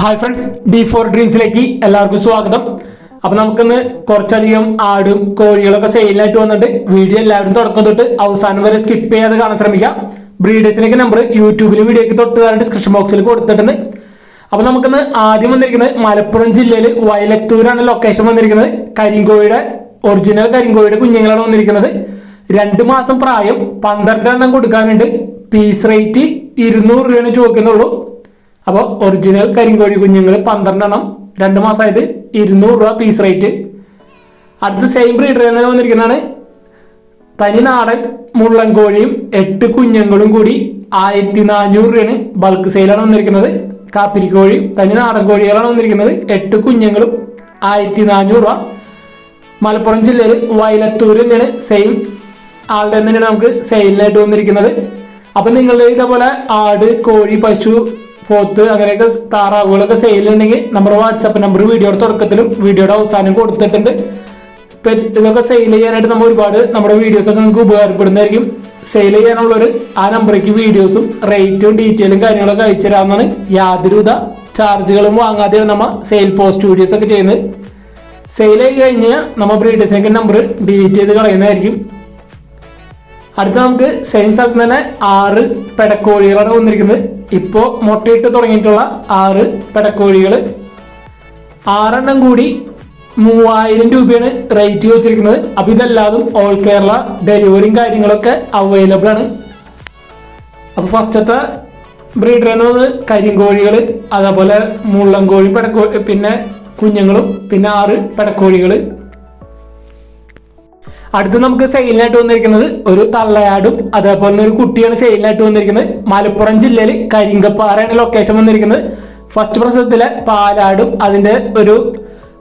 Hi friends D four ഡ്രീംസിലേക്ക് എല്ലാവർക്കും സ്വാഗതം. അപ്പൊ നമുക്കിന്ന് കുറച്ചധികം ആടും കോഴികളൊക്കെ സെയിലായിട്ട് വന്നിട്ട് വീഡിയോ എല്ലാവരും തുടക്കം തൊട്ട് അവസാനം വരെ സ്കിപ്പ് ചെയ്യാതെ കാണാൻ ശ്രമിക്കാം. ബ്രീഡേഴ്സിനൊക്കെ നമ്പർ യൂട്യൂബിൽ വീഡിയോക്ക് തൊട്ട് താഴെ ഡിസ്ക്രിപ്ഷൻ ബോക്സിൽ കൊടുത്തിട്ടുണ്ട്. അപ്പൊ നമുക്കിന്ന് ആദ്യം വന്നിരിക്കുന്നത് മലപ്പുറം ജില്ലയിൽ വയലത്തൂരാണ് ലൊക്കേഷൻ വന്നിരിക്കുന്നത്. കരിങ്കോഴിയുടെ ഒറിജിനൽ കരിങ്കോഴിയുടെ കുഞ്ഞുങ്ങളാണ് വന്നിരിക്കുന്നത്. രണ്ട് മാസം പ്രായം പന്ത്രണ്ട് എണ്ണം കൊടുക്കാനുണ്ട്. പീസ് റേറ്റ് ഇരുന്നൂറ് രൂപയാണ് ചോദിക്കുന്നുള്ളൂ. അപ്പോൾ ഒറിജിനൽ കരിങ്കോഴി കുഞ്ഞുങ്ങൾ പന്ത്രണ്ടെണ്ണം. രണ്ട് മാസമായത് ഇരുന്നൂറ് രൂപ പീസ് റേറ്റ് അടുത്ത സെയിം ബ്രീഡർ തന്നെ വന്നിരിക്കുന്നതാണ്. തനി നാടൻ മുള്ളൻ കോഴിയും എട്ട് കുഞ്ഞുങ്ങളും കൂടി ആയിരത്തി നാനൂറ് രൂപയാണ് ബൾക്ക് സെയിലാണ് വന്നിരിക്കുന്നത്. കാപ്പിരിക്കോഴിയും തനി നാടൻ കോഴികളാണ് വന്നിരിക്കുന്നത്. എട്ട് കുഞ്ഞുങ്ങളും ആയിരത്തി നാനൂറ് രൂപ. മലപ്പുറം ജില്ലയിൽ വയലത്തൂർ തന്നെയാണ് സെയിം ആളുടെ തന്നെയാണ് നമുക്ക് സെയിലിനായിട്ട് വന്നിരിക്കുന്നത്. അപ്പം നിങ്ങളുടെ ഇതേപോലെ ആട് കോഴി പശു പോത്ത് അങ്ങനെയൊക്കെ താറാവുകളൊക്കെ സെയിലുണ്ടെങ്കിൽ നമ്മുടെ വാട്സാപ്പ് നമ്പർ വീഡിയോയുടെ തുടക്കത്തിലും വീഡിയോയുടെ അവസാനം കൊടുത്തിട്ടുണ്ട്. ഇതൊക്കെ സെയിൽ ചെയ്യാനായിട്ട് നമ്മൾ ഒരുപാട് നമ്മുടെ വീഡിയോസ് ഒക്കെ നിങ്ങൾക്ക് ഉപകാരപ്പെടുന്നതായിരിക്കും. സെയിൽ ചെയ്യാനുള്ളവർ ആ നമ്പറേക്ക് വീഡിയോസും റേറ്റും ഡീറ്റെയിലും കാര്യങ്ങളൊക്കെ അയച്ചു തരാവുന്നതാണ്. യാതൊരുവിധ ചാർജുകളും വാങ്ങാതെയാണ് നമ്മൾ സെയിൽ പോസ്റ്റ് വീഡിയോസ് ഒക്കെ ചെയ്യുന്നത്. സെയിൽ ആയി കഴിഞ്ഞാൽ നമ്മൾ ബ്രീഡേഴ്സിനൊക്കെ നമ്പർ ഡിലീറ്റ് ചെയ്ത് കളയുന്നതായിരിക്കും. അടുത്ത നമുക്ക് സെയിം സ്ഥലത്ത് തന്നെ ആറ് പെടക്കോഴികളാണ് വന്നിരിക്കുന്നത്. ഇപ്പോൾ മുട്ടയിട്ട് തുടങ്ങിയിട്ടുള്ള ആറ് പെടക്കോഴികൾ ആറെണ്ണം കൂടി മൂവായിരം രൂപയാണ് റേറ്റ് വെച്ചിരിക്കുന്നത്. അപ്പോൾ ഇതെല്ലാതും ഓൾ കേരള ഡെലിവറിയും കാര്യങ്ങളൊക്കെ അവൈലബിൾ ആണ്. അപ്പോൾ ഫസ്റ്റത്തെ ബ്രീഡർ എന്ന് പറയുന്നത് കരിങ്കോഴികൾ അതേപോലെ മുള്ളൻകോഴി പെടക്കോഴി പിന്നെ കുഞ്ഞുങ്ങളും പിന്നെ ആറ് പെടക്കോഴികൾ അടുത്ത് നമുക്ക് സെയിലിനായിട്ട് വന്നിരിക്കുന്നത് ഒരു തള്ളയാടും അതേപോലെ തന്നെ ഒരു കുട്ടിയാണ് സെയിലിനായിട്ട് വന്നിരിക്കുന്നത്. മലപ്പുറം ജില്ലയിൽ കരിങ്കപ്പാറയാണ് ലൊക്കേഷൻ വന്നിരിക്കുന്നത്. ഫസ്റ്റ് പ്രസവത്തിലെ പാലാടും അതിന്റെ ഒരു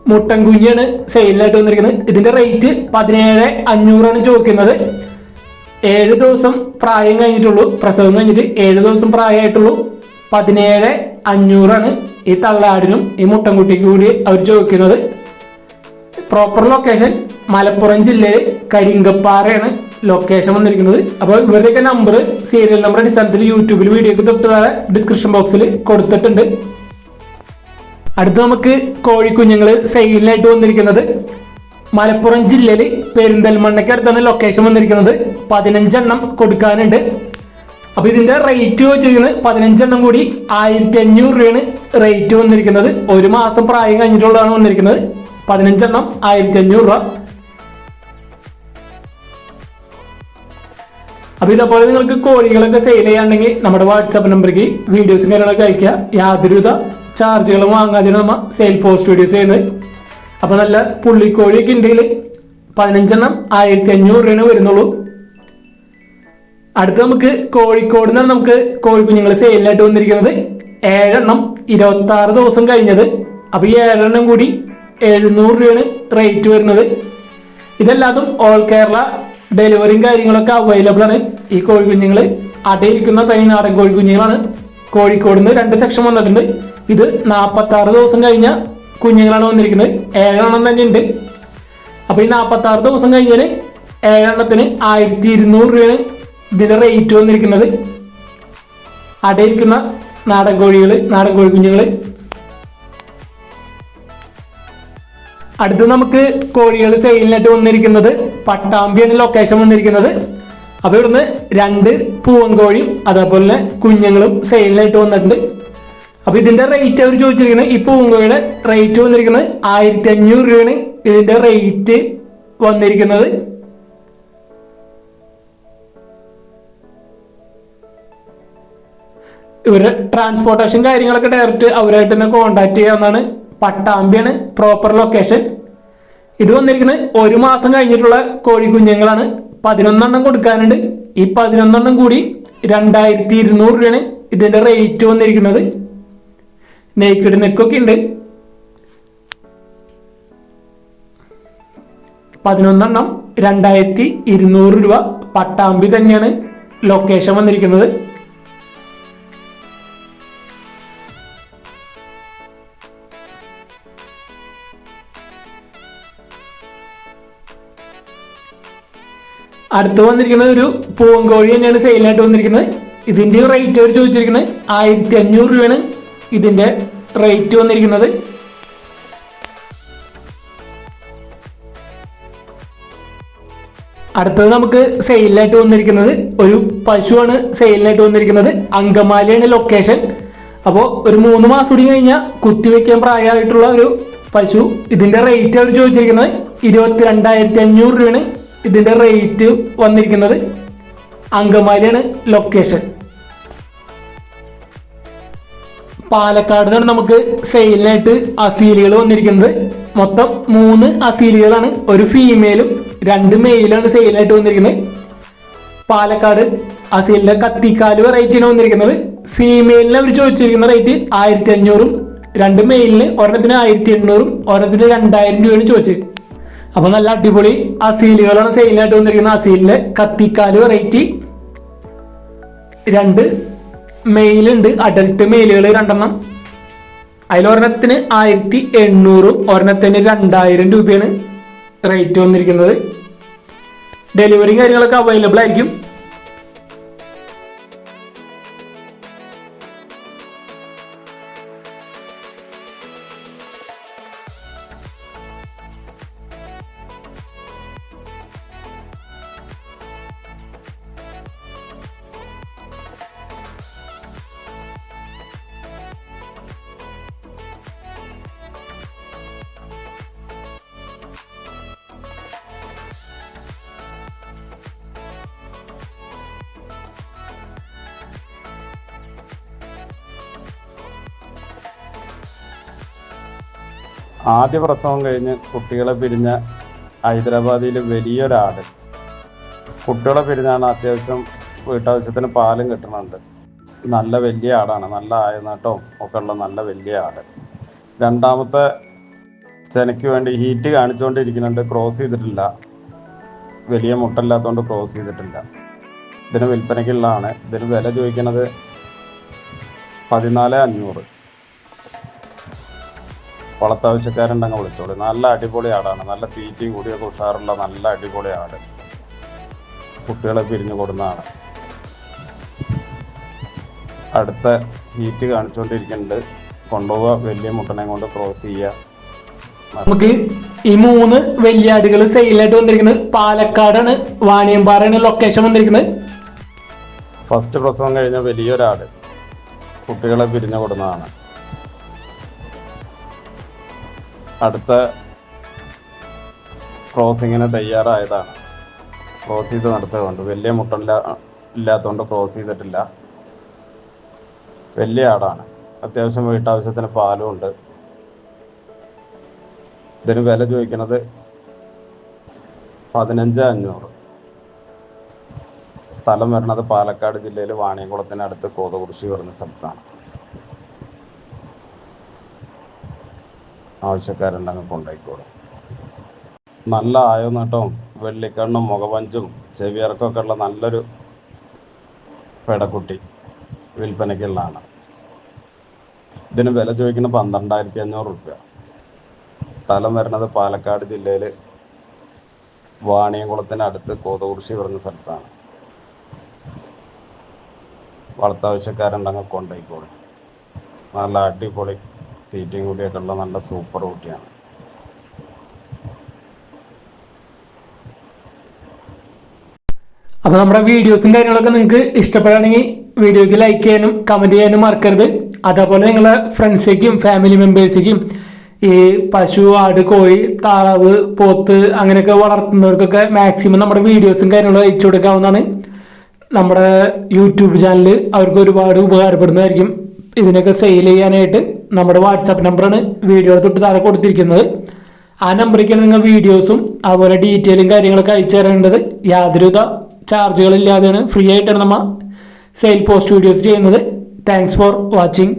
മുട്ടൻ കുഞ്ഞാണ് സെയിലിനായിട്ട് വന്നിരിക്കുന്നത്. ഇതിന്റെ റേറ്റ് പതിനേഴ് അഞ്ഞൂറാണ് ചോദിക്കുന്നത്. ഏഴ് ദിവസം പ്രായം കഴിഞ്ഞിട്ടുള്ളൂ. പ്രസവം കഴിഞ്ഞിട്ട് ഏഴ് ദിവസം പ്രായമായിട്ടുള്ളൂ. പതിനേഴ് അഞ്ഞൂറാണ് ഈ തള്ളാടിനും ഈ മുട്ടൻകുട്ടിക്കും കൂടി അവർ ചോദിക്കുന്നത്. പ്രോപ്പർ ലൊക്കേഷൻ മലപ്പുറം ജില്ലയിൽ കരിങ്കപ്പാറയാണ് ലൊക്കേഷൻ വന്നിരിക്കുന്നത്. അപ്പോൾ ഇവരുടെയൊക്കെ നമ്പർ സീരിയൽ നമ്പർ അടിസ്ഥാനത്തിൽ യൂട്യൂബിൽ വീഡിയോക്ക് തൊട്ട് താഴെ ഡിസ്ക്രിപ്ഷൻ ബോക്സിൽ കൊടുത്തിട്ടുണ്ട്. അടുത്ത് നമുക്ക് കോഴിക്കുഞ്ഞുങ്ങൾ സെയിലിനായിട്ട് വന്നിരിക്കുന്നത്. മലപ്പുറം ജില്ലയിൽ പെരിന്തൽമണ്ണയ്ക്ക് അടുത്താണ് ലൊക്കേഷൻ വന്നിരിക്കുന്നത്. പതിനഞ്ചെണ്ണം കൊടുക്കാനുണ്ട്. അപ്പൊ ഇതിന്റെ റേറ്റ് വെച്ചിരിക്കുന്നത് പതിനഞ്ചെണ്ണം കൂടി ആയിരത്തി അഞ്ഞൂറ് രൂപയാണ് റേറ്റ് വന്നിരിക്കുന്നത്. ഒരു മാസം പ്രായം കഴിഞ്ഞിട്ടുള്ളതാണ് വന്നിരിക്കുന്നത്. പതിനഞ്ചെണ്ണം ആയിരത്തി അഞ്ഞൂറ് രൂപ. അപ്പൊ ഇതേപോലെ നിങ്ങൾക്ക് കോഴികളൊക്കെ സെയിൽ ചെയ്യാണ്ടെങ്കിൽ നമ്മുടെ വാട്സാപ്പ് നമ്പറിലേക്ക് വീഡിയോസും കാര്യങ്ങളൊക്കെ അയക്കുക യാതൊരുവിധ ചാർജുകളും വാങ്ങാതെ നമ്മൾ സെയിൽ പോസ്റ്റ് വീഡിയോസ് ചെയ്യുന്നത്. അപ്പൊ നല്ല പുള്ളിക്കോഴിയൊക്കെ ഉണ്ടെങ്കിൽ പതിനഞ്ചെണ്ണം ആയിരത്തി അഞ്ഞൂറ് രൂപയാണ് വരുന്നുള്ളൂ. അടുത്ത് നമുക്ക് കോഴിക്കോട് നിന്നാണ് നമുക്ക് കോഴിക്കുഞ്ഞുങ്ങൾ സെയിലിനായിട്ട് വന്നിരിക്കുന്നത്. ഏഴെണ്ണം ഇരുപത്തി ആറ് ദിവസം കഴിഞ്ഞത്. അപ്പൊ ഈ ഏഴെണ്ണം കൂടി എഴുന്നൂറ് രൂപയാണ് റേറ്റ് വരുന്നത്. ഇതെല്ലാതും ഓൾ കേരള ഡെലിവറിയും കാര്യങ്ങളൊക്കെ അവൈലബിൾ ആണ്. ഈ കോഴി കോഴിക്കുഞ്ഞുങ്ങൾ അടയിരിക്കുന്ന തനി നാടൻ കോഴിക്കുഞ്ഞുങ്ങളാണ്. കോഴിക്കോട് നിന്ന് രണ്ട് സെക്ഷൻ വന്നിട്ടുണ്ട്. ഇത് നാൽപ്പത്തി ആറ് ദിവസം കഴിഞ്ഞ കുഞ്ഞുങ്ങളാണ് വന്നിരിക്കുന്നത്. ഏഴെണ്ണം തന്നെ ഉണ്ട്. അപ്പൊ ഈ നാൽപ്പത്തി ആറ് ദിവസം കഴിഞ്ഞാൽ ഏഴെണ്ണത്തിന് ആയിരത്തി ഇരുന്നൂറ് രൂപയാണ് ഇതിന്റെ റേറ്റ് വന്നിരിക്കുന്നത്. അടയിരിക്കുന്ന നാടൻ കോഴികൾ നാടൻ കോഴി കോഴിക്കുഞ്ഞുങ്ങൾ അടുത്ത് നമുക്ക് കോഴികൾ സെയിലിനായിട്ട് വന്നിരിക്കുന്നത് പട്ടാമ്പിയാണ് ലൊക്കേഷൻ വന്നിരിക്കുന്നത്. അപ്പൊ ഇവിടുന്ന് രണ്ട് പൂവൻകോഴിയും അതേപോലെ തന്നെ കുഞ്ഞുങ്ങളും സെയിലിനായിട്ട് വന്നിട്ടുണ്ട്. അപ്പൊ ഇതിന്റെ റേറ്റ് അവർ ചോദിച്ചിരിക്കുന്നത് ഈ പൂവൻകോഴിയുടെ റേറ്റ് വന്നിരിക്കുന്നത് ആയിരത്തി അഞ്ഞൂറ് രൂപയാണ് ഇതിന്റെ റേറ്റ് വന്നിരിക്കുന്നത്. ഇവരുടെ ട്രാൻസ്പോർട്ടേഷൻ കാര്യങ്ങളൊക്കെ ഡയറക്റ്റ് അവരായിട്ട് തന്നെ കോണ്ടാക്ട് ചെയ്യാവുന്നതാണ്. പട്ടാമ്പിയാണ് പ്രോപ്പർ ലൊക്കേഷൻ ഇത് വന്നിരിക്കുന്നത് ഒരു മാസം കഴിഞ്ഞിട്ടുള്ള കോഴിക്കുഞ്ഞുങ്ങളാണ്. പതിനൊന്നെണ്ണം കൊടുക്കാനുണ്ട്. ഈ പതിനൊന്നെണ്ണം കൂടി രണ്ടായിരത്തി ഇരുന്നൂറ് രൂപയാണ് ഇതിന്റെ റേറ്റ് വന്നിരിക്കുന്നത്. നെയ്ക്കിട് നെക്കൊക്കെ ഉണ്ട്. പതിനൊന്നെണ്ണം രണ്ടായിരത്തി ഇരുന്നൂറ് രൂപ പട്ടാമ്പി തന്നെയാണ് ലൊക്കേഷൻ വന്നിരിക്കുന്നത്. അടുത്ത് വന്നിരിക്കുന്നത് ഒരു പൂവൻകോഴി തന്നെയാണ് സെയിലായിട്ട് വന്നിരിക്കുന്നത്. ഇതിന്റെ റേറ്റ് അവർ ചോദിച്ചിരിക്കുന്നത് ആയിരത്തി അഞ്ഞൂറ് രൂപയാണ് ഇതിന്റെ റേറ്റ് വന്നിരിക്കുന്നത്. അടുത്തത് നമുക്ക് സെയിലായിട്ട് വന്നിരിക്കുന്നത് ഒരു പശുവാണ് സെയിലായിട്ട് വന്നിരിക്കുന്നത്. അങ്കമാലിയാണ് ലൊക്കേഷൻ അപ്പോൾ ഒരു മൂന്ന് മാസം കൂടി കഴിഞ്ഞാൽ കുത്തിവെക്കാൻ പ്രായമായിട്ടുള്ള ഒരു പശു ഇതിന്റെ റേറ്റ് അവർ ചോദിച്ചിരിക്കുന്നത് ഇരുപത്തി രണ്ടായിരത്തി അഞ്ഞൂറ് രൂപയാണ്. ഇതിന്റെ റേറ്റ് വന്നിരിക്കുന്നത് അങ്കമാലിയാണ് ലൊക്കേഷൻ പാലക്കാട് നിന്നാണ് നമുക്ക് സെയിലിനായിട്ട് അസീലികൾ വന്നിരിക്കുന്നത്. മൊത്തം മൂന്ന് അസീലികളാണ്. ഒരു ഫീമെയിലും രണ്ട് മെയിലാണ് സെയിലായിട്ട് വന്നിരിക്കുന്നത്. പാലക്കാട് അസീലിന്റെ കത്തിക്കാൽ വെറൈറ്റിയാണ് വന്നിരിക്കുന്നത്. ഫീമെയിലിന് അവർ ചോദിച്ചിരിക്കുന്ന റേറ്റ് ആയിരത്തി അഞ്ഞൂറും രണ്ട് മെയിലിന് ഒരെണ്ണത്തിന് ആയിരത്തി എണ്ണൂറും ഒരെണ്ണത്തിന് രണ്ടായിരം രൂപയാണ് ചോദിച്ചത്. അപ്പൊ നല്ല അടിപൊളി അസീലുകളാണ് സെയിലായിട്ട് വന്നിരിക്കുന്നത്. അസീലിന്റെ കത്തിക്കാൽ വെറൈറ്റി രണ്ട് മെയിലുണ്ട് അഡൽട്ട് മെയിലുകൾ രണ്ടെണ്ണം. അതിലൊരെണ്ണത്തിന് ആയിരത്തി എണ്ണൂറും ഒരെണ്ണത്തിന് രണ്ടായിരം രൂപയാണ് റേറ്റ് വന്നിരിക്കുന്നത്. ഡെലിവറിയും കാര്യങ്ങളൊക്കെ അവൈലബിൾ ആയിരിക്കും. ആദ്യ പ്രസവം കഴിഞ്ഞ് കുട്ടികളെ പിരിഞ്ഞ ഹൈദരാബാദിൽ വലിയൊരാട്. കുട്ടികളെ പിരിഞ്ഞാണ് അത്യാവശ്യം വീട്ടാവശ്യത്തിന് പാലും കിട്ടുന്നുണ്ട് നല്ല വലിയ ആടാണ്. നല്ല ആയനാട്ടവും ഒക്കെ ഉള്ള നല്ല വലിയ ആട്. രണ്ടാമത്തെ ചെനയ്ക്ക് വേണ്ടി ഹീറ്റ് കാണിച്ചുകൊണ്ടിരിക്കുന്നുണ്ട് ക്രോസ് ചെയ്തിട്ടില്ല. വലിയ മുട്ടല്ലാത്തതുകൊണ്ട് ക്രോസ് ചെയ്തിട്ടില്ല. ഇതിന് വിൽപ്പനയ്ക്കുള്ളതാണ്. ഇതിന് വില ചോദിക്കുന്നത് പതിനാല് അഞ്ഞൂറ്. വളർത്താവശ്യക്കാരുണ്ടെങ്കിൽ വിളിച്ചോളൂ. നല്ല അടിപൊളി ആടാണ്. നല്ല തീറ്റയും കൂടിയൊക്കെ ഉഷാറുള്ള നല്ല അടിപൊളി ആട്. കുട്ടികളെ പിരിഞ്ഞു കൊടുന്ന ആട്. അടുത്ത ഹീറ്റ് കാണിച്ചുകൊണ്ടിരിക്കുന്നുണ്ട്. കൊണ്ടുപോവുക. വലിയ മുട്ടനെ കൊണ്ട് ക്രോസ് ചെയ്യുക. നമുക്ക് ഈ മൂന്ന് വലിയ ആടുകൾ സെയിലായിട്ട് വന്നിരിക്കുന്നത് പാലക്കാടാണ്. വാണിയമ്പാറയാണ് ലൊക്കേഷൻ വന്നിരിക്കുന്നത്. ഫസ്റ്റ് പ്രസവം കഴിഞ്ഞ വലിയൊരാട്. കുട്ടികളെ പിരിഞ്ഞു കൊടുന്നതാണ്. അടുത്ത ക്രോസിങ്ങിന് തയ്യാറായതാണ്. ക്രോസ് ചെയ്ത് നടത്തുന്നുണ്ട്. വലിയ മുട്ടല്ല ഇല്ലാത്തതുകൊണ്ട് ക്രോസ് ചെയ്തിട്ടില്ല. വലിയ ആടാണ്. അത്യാവശ്യം വീട്ടാവശ്യത്തിന് പാലും ഉണ്ട്. ഇതിന് വില ചോദിക്കുന്നത് പതിനഞ്ച് അഞ്ഞൂറ്. സ്ഥലം വരുന്നത് പാലക്കാട് ജില്ലയിൽ വാണിയംകുളത്തിനടുത്ത് കോതകുറിശി വരുന്ന സ്ഥലത്താണ്. ആവശ്യക്കാരുണ്ടെങ്കിൽ കൊണ്ടായിക്കോളും നല്ല ആയോന്നട്ടവും വെള്ളിക്കണ്ണും മുഖപഞ്ചും ചെവിയർക്കൊക്കെ ഉള്ള നല്ലൊരു പെടക്കുട്ടി വിൽപ്പനയ്ക്കുള്ളതാണ്. ഇതിന് വില ചോദിക്കുന്നത് പന്ത്രണ്ടായിരത്തി അഞ്ഞൂറ് റുപ്യ. സ്ഥലം വരുന്നത് പാലക്കാട് ജില്ലയിൽ വാണിയംകുളത്തിനടുത്ത് കോതകുറിശി വരുന്ന സ്ഥലത്താണ്. വളർത്താവശ്യക്കാരുണ്ടെങ്കിൽ കൊണ്ടുപോയിക്കോളും. നല്ല അടിപൊളി തീറ്റയും കൂടിയൊക്കെ ഉള്ള നല്ല സൂപ്പർ കുട്ടിയാണ്. അപ്പോൾ നമ്മുടെ വീഡിയോസും കാര്യങ്ങളൊക്കെ നിങ്ങൾക്ക് ഇഷ്ടപ്പെടുകയാണെങ്കിൽ വീഡിയോക്ക് ലൈക്ക് ചെയ്യാനും കമന്റ് ചെയ്യാനും മറക്കരുത്. അതേപോലെ നിങ്ങളെ ഫ്രണ്ട്സേക്കും ഫാമിലി മെമ്പേഴ്സേക്കും ഈ പശു ആട് കോഴി താറാവ് പോത്ത് അങ്ങനെയൊക്കെ വളർത്തുന്നവർക്കൊക്കെ മാക്സിമം നമ്മുടെ വീഡിയോസും കാര്യങ്ങളും അയച്ചു കൊടുക്കാവുന്നതാണ്. നമ്മുടെ യൂട്യൂബ് ചാനൽ അവർക്ക് ഒരുപാട് ഉപകാരപ്പെടുന്നതായിരിക്കും. ഇതിനൊക്കെ സെയിൽ ചെയ്യാനായിട്ട്. നമ്മുടെ വാട്സാപ്പ് നമ്പറാണ് വീഡിയോ തൊട്ട് താഴെ കൊടുത്തിരിക്കുന്നത്. ആ നമ്പറിലേക്കാണ് നിങ്ങൾ വീഡിയോസും അതുപോലെ ഡീറ്റെയിലും കാര്യങ്ങളൊക്കെ അയച്ചു തരേണ്ടത്. യാതൊരുവിധ ചാർജുകളില്ലാതെയാണ് ഫ്രീ ആയിട്ടാണ് നമ്മൾ സെയിൽ പോസ്റ്റ് വീഡിയോസ് ചെയ്യുന്നത്. Thanks for watching